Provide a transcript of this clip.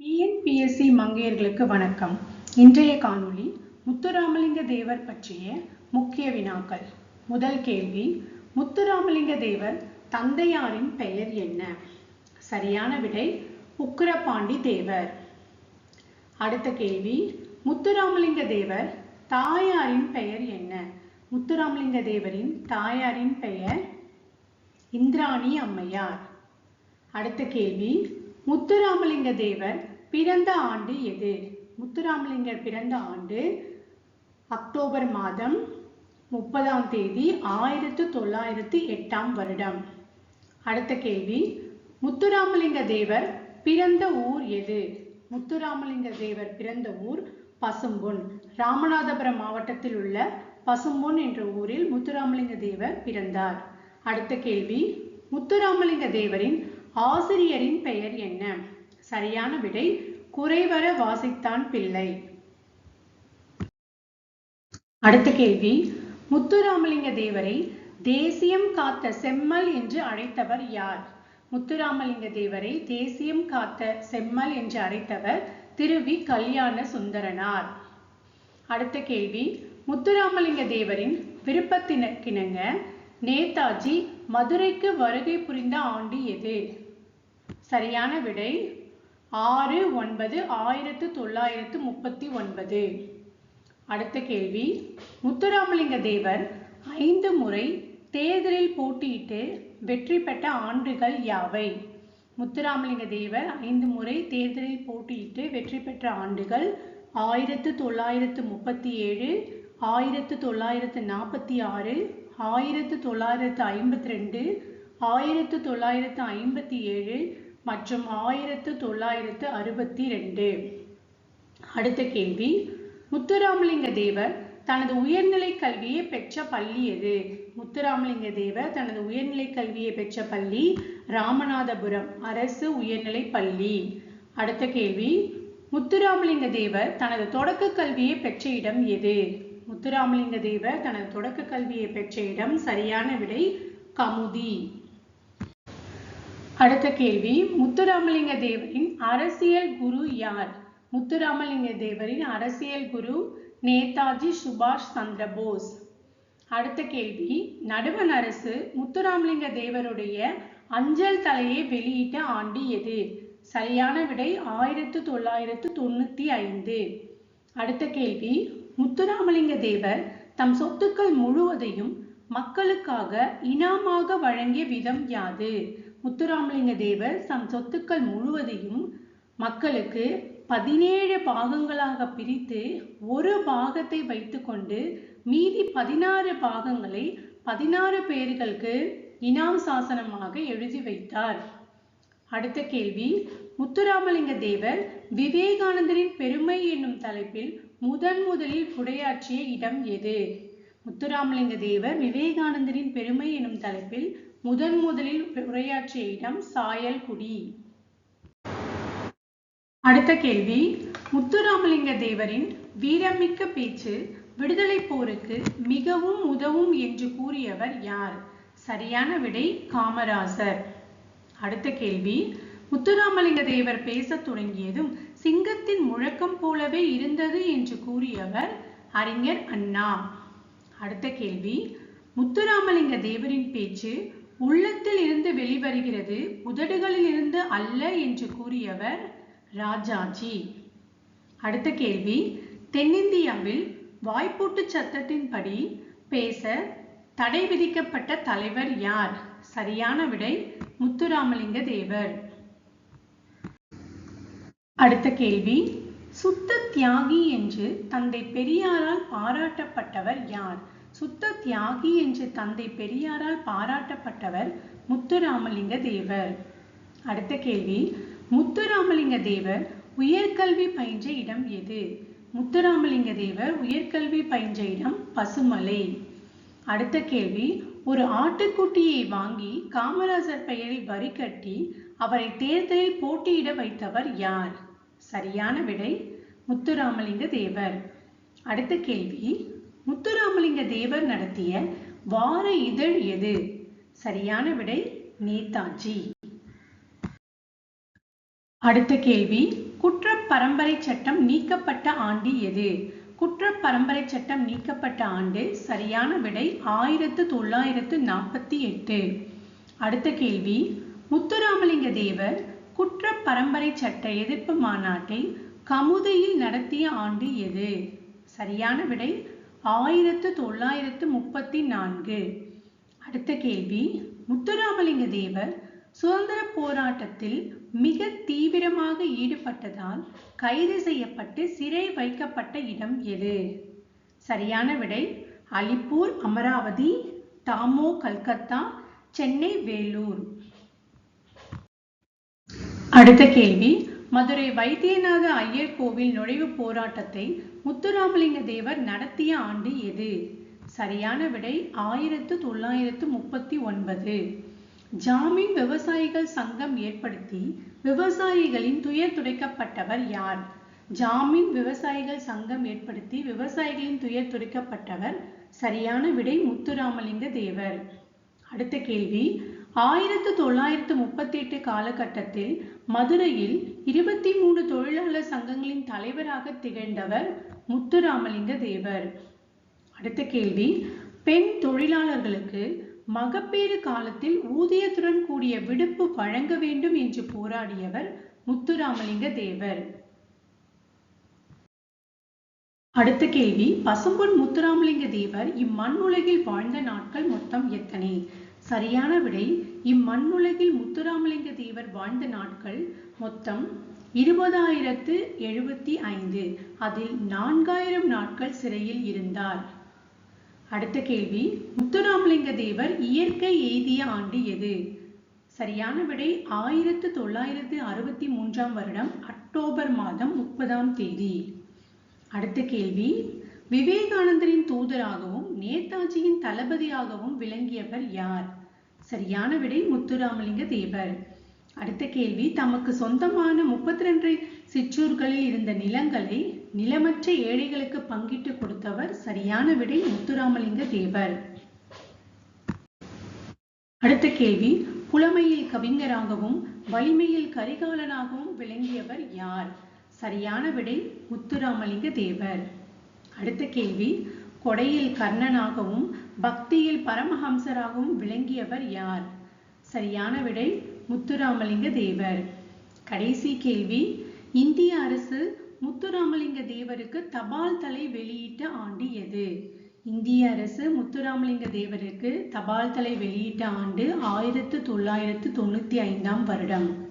TNPSC மங்கையர்களுக்கு வணக்கம். இன்றைய காணொளி முத்துராமலிங்க தேவர் பற்றிய முக்கிய வினாக்கள். முதல் கேள்வி முத்துராமலிங்க தேவர் தந்தையாரின் பெயர் என்ன? சரியான விடை உக்கிரபாண்டி தேவர். அடுத்த கேள்வி முத்துராமலிங்க தேவர் தாயாரின் பெயர் என்ன? முத்துராமலிங்க தேவரின் தாயாரின் பெயர் இந்திராணி அம்மையார். அடுத்த கேள்வி முத்துராமலிங்க தேவர் பிறந்த ஆண்டு எது? முத்துராமலிங்கர் பிறந்த ஆண்டு அக்டோபர் மாதம் முப்பதாம் தேதி ஆயிரத்து தொள்ளாயிரத்து எட்டாம் வருடம். அடுத்த கேள்வி. முத்துராமலிங்க தேவர் பிறந்த ஊர் எது? முத்துராமலிங்க தேவர் பிறந்த ஊர் பசும்பொன். ராமநாதபுரம் மாவட்டத்தில் உள்ள பசும்பொன் என்ற ஊரில் முத்துராமலிங்க தேவர் பிறந்தார். அடுத்த கேள்வி. முத்துராமலிங்க தேவரின் ஆசிரியரின் பெயர் என்ன? சரியான விடை குறைவர வாசித்தான் பிள்ளை. அடுத்த கேள்வி. முத்துராமலிங்க தேவரை தேசியம் காத்த செம்மல் என்று அழைத்தவர் யார்? முத்துராமலிங்க தேவரை தேசியம் காத்த செம்மல் என்று அழைத்தவர் திருவி கல்யாண சுந்தரனார் அடுத்த கேள்வி. முத்துராமலிங்க தேவரின் விருப்பத்தினக்கிணங்க நேதாஜி மதுரைக்கு வருகை புரிந்த ஆண்டு எது? சரியான விடை ஆறு ஒன்பது ஆயிரத்து தொள்ளாயிரத்து முப்பத்தி ஒன்பது. அடுத்த கேள்வி. முத்துராமலிங்க தேவர் ஐந்து முறை தேர்தலில் போட்டியிட்டு வெற்றி பெற்ற ஆண்டுகள் யாவை? முத்துராமலிங்க தேவர் ஐந்து முறை தேர்தலில் போட்டியிட்டு வெற்றி பெற்ற ஆண்டுகள் ஆயிரத்து தொள்ளாயிரத்து முப்பத்தி ஏழு ஆயிரத்து தொள்ளாயிரத்து நாற்பத்தி ஆறு ஆயிரத்து தொள்ளாயிரத்து ஐம்பத்தி ரெண்டு ஆயிரத்து தொள்ளாயிரத்து ஐம்பத்தி ஏழு மற்றும் ஆயிரத்து தொள்ளாயிரத்து அறுபத்தி ரெண்டு அடுத்த கேள்வி. முத்துராமலிங்க தேவர் தனது உயர்நிலை கல்வியை பெற்ற பள்ளி எது? முத்துராமலிங்க தேவர் தனது உயர்நிலை கல்வியை பெற்ற பள்ளி ராமநாதபுரம் அரசு உயர்நிலை பள்ளி. அடுத்த கேள்வி. முத்துராமலிங்க தேவர் தனது தொடக்க கல்வியை பெற்ற இடம் எது? முத்துராமலிங்க தேவர் தனது தொடக்க கல்வியை பெற்ற இடம் சரியான விடை கமுதி. அடுத்த கேள்வி முத்துராமலிங்க தேவரின் அரசியல் குரு யார்? முத்துராமலிங்க தேவரின் அரசியல் குரு நேதாஜி சுபாஷ் சந்திர போஸ். அடுத்த கேள்வி நடுவண் அரசு முத்துராமலிங்க தேவருடைய அஞ்சல் தலையை வெளியிட்ட ஆண்டு எது? சரியான விடை ஆயிரத்து தொள்ளாயிரத்து தொண்ணூத்தி ஐந்து. அடுத்த கேள்வி முத்துராமலிங்க தேவர் தம் சொத்துக்கள் முழுவதையும் மக்களுக்காக இனாமாக வழங்கிய விதம் யாது? முத்துராமலிங்க தேவர் தம் சொத்துக்கள் முழுவதையும் மக்களுக்கு பதினேழு பாகங்களாக பிரித்து ஒரு பாகத்தை வைத்துக்கொண்டு மீதி பதினாறு பாகங்களை பதினாறு பேர்களுக்கு இனாம் சாசனமாக எழுதி வைத்தார். அடுத்த கேள்வி முத்துராமலிங்க தேவர் விவேகானந்தரின் பெருமை என்னும் தலைப்பில் முதன் முதலில் உரையாற்றிய இடம் எது? முத்துராமலிங்க தேவர் விவேகானந்தரின் பெருமை எனும் தலைப்பில் முதன் முதலில் உரையாற்றிய இடம் சாயல்குடி. அடுத்த கேள்வி முத்துராமலிங்க தேவரின் வீரமிக்க பேச்சு விடுதலை போருக்கு மிகவும் உதவும் என்று கூறியவர் யார்? சரியான விடை காமராசர். அடுத்த கேள்வி முத்துராமலிங்க தேவர் பேசத் தொடங்கியதும் சிங்கத்தின் முழக்கம் போலவே இருந்தது என்று கூறியவர் அறிஞர் அண்ணா. அடுத்த கேள்வி முத்துராமலிங்க தேவரின் பேச்சு உள்ளத்தில் இருந்து வெளிவருகிறது உதடுகளில் இருந்து அல்ல என்று கூறியவர் ராஜாஜி. அடுத்த கேள்வி தென்னிந்தியாவில் வாய்ப்பூட்டு சத்தத்தின்படி பேச தடை விதிக்கப்பட்ட தலைவர் யார்? சரியான விடை முத்துராமலிங்க தேவர். அடுத்த கேள்வி சுத்த தியாகி என்று தந்தை பெரியாரால் பாராட்டப்பட்டவர் யார்? சுத்த தியாகி என்று தந்தை பெரியாரால் பாராட்டப்பட்டவர் முத்துராமலிங்க தேவர். அடுத்த கேள்வி. முத்துராமலிங்க தேவர் உயர்கல்வி பயின்ற இடம் எது? முத்துராமலிங்க தேவர் உயர்கல்வி பயின்ற இடம் பசுமலை. அடுத்த கேள்வி. ஒரு ஆட்டுக்குட்டியை வாங்கி காமராஜர் பெயரில் வரி கட்டி அவரை தேர்தலில் போட்டியிட வைத்தவர் யார்? சரியான விடை முத்துராமலிங்க தேவர். அடுத்த கேள்வி. முத்துராமலிங்க தேவர் நடத்திய வார இதழ் எது? சரியான விடை நேதாஜி. அடுத்த கேள்வி குற்ற பரம்பரை சட்டம் நீக்கப்பட்ட ஆண்டு எது? குற்ற பரம்பரை சட்டம் நீக்கப்பட்ட ஆண்டு சரியான விடை ஆயிரத்து தொள்ளாயிரத்து நாற்பத்தி எட்டு. அடுத்த கேள்வி முத்துராமலிங்க தேவர் குற்ற பரம்பரை சட்ட எதிர்ப்பு மாநாட்டை கமுதையில் நடத்திய ஆண்டு எது? சரியான விடை ஆயிரத்து தொள்ளாயிரத்து முப்பத்தி நான்கு. அடுத்த கேள்வி. முத்துராமலிங்க தேவர் சுதந்திர போராட்டத்தில் மிக தீவிரமாக ஈடுபட்டதால் கைது செய்யப்பட்டு சிறை வைக்கப்பட்ட இடம் எது? சரியான விடை அலிப்பூர் அமராவதி தாமோ கல்கத்தா சென்னை வேலூர். அடுத்த கேள்வி. மதுரை வைத்தியநாத ஐயர் கோவில் நுழைவுப் போராட்டத்தை முத்துராமலிங்க தேவர் நடத்திய ஆண்டு எது? சரியான விடை ஆயிரத்து தொள்ளாயிரத்து முப்பத்தி ஒன்பது. ஜாமீன் விவசாயிகள் சங்கம் ஏற்படுத்தி விவசாயிகளின் துயர் துடைக்கப்பட்டவர் யார்? ஜாமீன் விவசாயிகள் சங்கம் ஏற்படுத்தி விவசாயிகளின் துயர் துடைக்கப்பட்டவர் சரியான விடை முத்துராமலிங்க தேவர். அடுத்த கேள்வி. ஆயிரத்து தொள்ளாயிரத்து முப்பத்தி எட்டு காலகட்டத்தில் மதுரையில் இருபத்தி மூணு தொழிலாளர் சங்கங்களின் தலைவராக திகழ்ந்தவர் முத்துராமலிங்க தேவர். அடுத்த கேள்வி பெண் தொழிலாளர்களுக்கு மகப்பேறு காலத்தில் ஊதியத்துடன் கூடிய விடுப்பு வழங்க வேண்டும் என்று போராடியவர் முத்துராமலிங்க தேவர். அடுத்த கேள்வி பசும்பொன் முத்துராமலிங்க தேவர் இம்மண் உலகில் வாழ்ந்த நாட்கள் மொத்தம் எத்தனை? சரியான விடை இம்மண்ணுலகில் முத்துராமலிங்க தேவர் வாழ்ந்த நாட்கள் மொத்தம் இருபதாயிரத்து எழுபத்தி ஐந்து. அதில் நான்காயிரம் நாட்கள் சிறையில் இருந்தார். அடுத்த கேள்வி முத்துராமலிங்க தேவர் இயற்கை எய்திய ஆண்டு எது? சரியான விடை ஆயிரத்து தொள்ளாயிரத்து அறுபத்தி மூன்றாம் வருடம் அக்டோபர் மாதம் முப்பதாம் தேதி. அடுத்த கேள்வி விவேகானந்தரின் தூதராகவும் நேதாஜியின் தளபதியாகவும் விளங்கியவர் யார்? சரியான விடை முத்துராமலிங்க தேவர். அடுத்த கேள்வி தமக்கு சொந்தமான முப்பத்தி ரெண்டு சிற்றூர்களில் இருந்த நிலங்களை நிலமற்ற ஏழைகளுக்கு பங்கிட்டு கொடுத்தவர் சரியான விடை முத்துராமலிங்க தேவர். அடுத்த கேள்வி புலமையில் கவிஞராகவும் வலிமையில் கரிகாலனாகவும் விளங்கியவர் யார்? சரியான விடை முத்துராமலிங்க தேவர். அடுத்த கேள்வி கொடையில் கர்ணனாகவும் பக்தியில் பரமஹம்சராகவும் விளங்கியவர் யார்? சரியான விடை முத்துராமலிங்க தேவர் கடைசி கேள்வி இந்திய அரசு முத்துராமலிங்க தேவருக்கு தபால் தலை வெளியிட்ட ஆண்டு எது? இந்திய அரசு முத்துராமலிங்க தேவருக்கு தபால் தலை வெளியிட்ட ஆண்டு ஆயிரத்து தொள்ளாயிரத்து தொண்ணூற்றி ஐந்தாம் வருடம்.